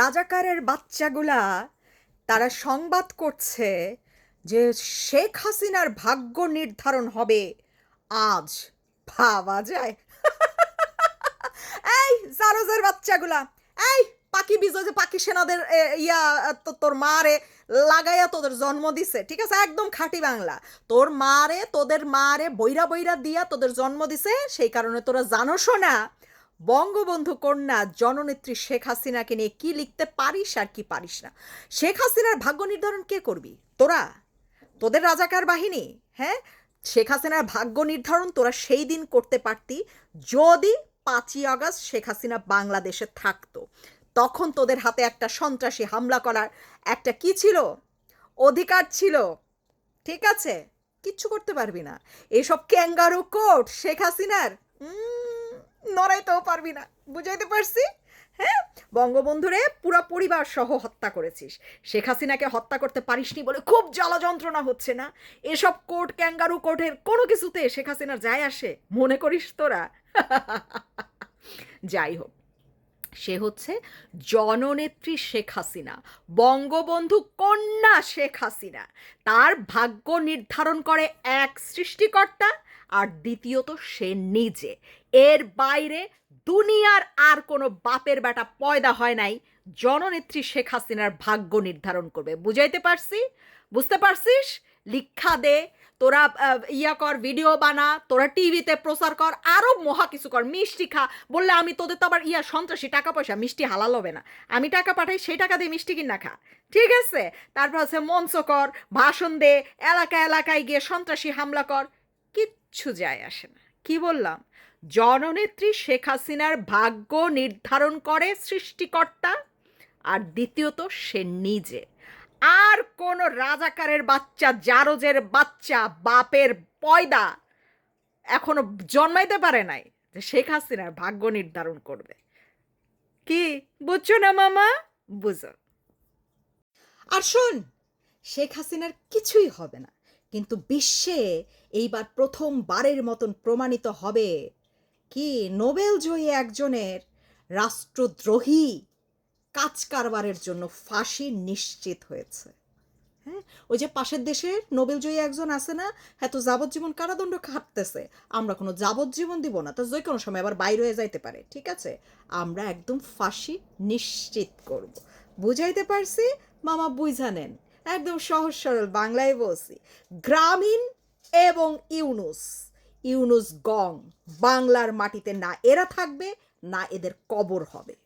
রাজাকারের বাচ্চাগুলা তারা সংবাদ করছে যে শেখ হাসিনার ভাগ্য নির্ধারণ হবে। আজ ভাবা যায়। এই জারোজের বাচ্চাগুলা, এই পাখি বিজয় যে পাখি সেনাদের ইয়া তোর মারে লাগাইয়া তোদের জন্ম দিছে, ঠিক আছে? একদম খাঁটি বাংলা। তোর মারে, তোদের মারে বইরা বইরা দিয়া তোদের জন্ম দিছে, সেই কারণে তোরা জানোসও না বঙ্গবন্ধু কন্যা জননেত্রী শেখ হাসিনাকে নিয়ে কি লিখতে পারিস আর কি পারিস না? শেখ হাসিনার ভাগ্য নির্ধারণ কে করবি? তোরা? তোদের রাজাকার বাহিনী? হ্যাঁ? শেখ হাসিনার ভাগ্য নির্ধারণ তোরা সেই দিন করতে পারতি যদি পাঁচই আগস্ট শেখ হাসিনা বাংলাদেশে থাকতো। তখন তোদের হাতে একটা সন্ত্রাসী হামলা করার একটা কি ছিল? অধিকার ছিল। ঠিক আছে? কিচ্ছু করতে পারবি না। এসব ক্যাঙ্গারু কোর্ট শেখ হাসিনার। উম, নড়াইতেও পারবি না। বুঝাইতে পারছি? হ্যাঁ? বঙ্গবন্ধুরে পুরো পরিবার সহ হত্যা করেছিস। শেখ হাসিনাকে হত্যা করতে পারিসনি বলে খুব জ্বালা যন্ত্রণা হচ্ছে না? এসব কোর্ট ক্যাঙ্গারু কোর্টের কোনো কিছুতে শেখ হাসিনার যায় আসে? মনে করিস তোরা? যাই হোক। সে হচ্ছে জননেত্রী শেখ হাসিনা, বঙ্গবন্ধু কন্যা শেখ হাসিনা। তার ভাগ্য নির্ধারণ করে এক সৃষ্টিকর্তা আর দ্বিতীয়ত সে নিজে। এর বাইরে দুনিয়ার আর কোনো বাপের বেটা পয়দা হয় নাই, জননেত্রী শেখ হাসিনার ভাগ্য নির্ধারণ করবে। বুঝাইতে পারছি? বুঝতে পারছিস? লিখা দে তোরা ইয়া কর ভিডিও বানা, তোরা টিভিতে প্রচার কর আরও মহা কিছু কর, মিষ্টি খা। বললে আমি তোদের তো আবার ইয়া সন্ত্রাসী টাকা পয়সা মিষ্টি হালাল হবে না। আমি টাকা পাঠাই, সেই টাকা দিয়ে মিষ্টি কিনা খা। ঠিক আছে? তারপর হচ্ছে মঞ্চ কর, ভাষণ দে, এলাকা এলাকায় গিয়ে সন্ত্রাসী হামলা কর। কিচ্ছু যায় আসে না। কি বললাম? জননেত্রী শেখ হাসিনার ভাগ্য নির্ধারণ করে সৃষ্টিকর্তা, আর দ্বিতীয়ত সে নিজে। আর কোন রাজাকারের বাচ্চা, জারজের বাচ্চা, বাপের পয়দা এখনও জন্মাইতে পারে নাই যে শেখ হাসিনার ভাগ্য নির্ধারণ করবে। কি? বুঝছ না মামা? বুঝো। আর শোন, শেখ হাসিনার কিছুই হবে না, কিন্তু বিশ্বে এইবার প্রথমবারের মতন প্রমাণিত হবে কি? নোবেল জয়ী একজনের রাষ্ট্রদ্রোহী কাজ কারবারের জন্য ফাঁসি নিশ্চিত হয়েছে। হ্যাঁ? ওই যে পাশের দেশের নোবেলজয়ী একজন আছে না? হ্যাঁ তো যাবজ্জীবন কারাদণ্ড খাটতেছে। আমরা কোনো যাবজ্জীবন দিব না, তো যে কোনো সময় আবার বাইরে হয়ে যাইতে পারে, ঠিক আছে? আমরা একদম ফাঁসি নিশ্চিত করব। বুঝাইতে পারছি? মামা বুঝা নেন। একদম সহজ সরল বাংলায় বলছি। গ্রামীণ এবং ইউনুস ইউনুস গং, বাংলার মাটিতে না এরা থাকবে, না এদের কবর হবে।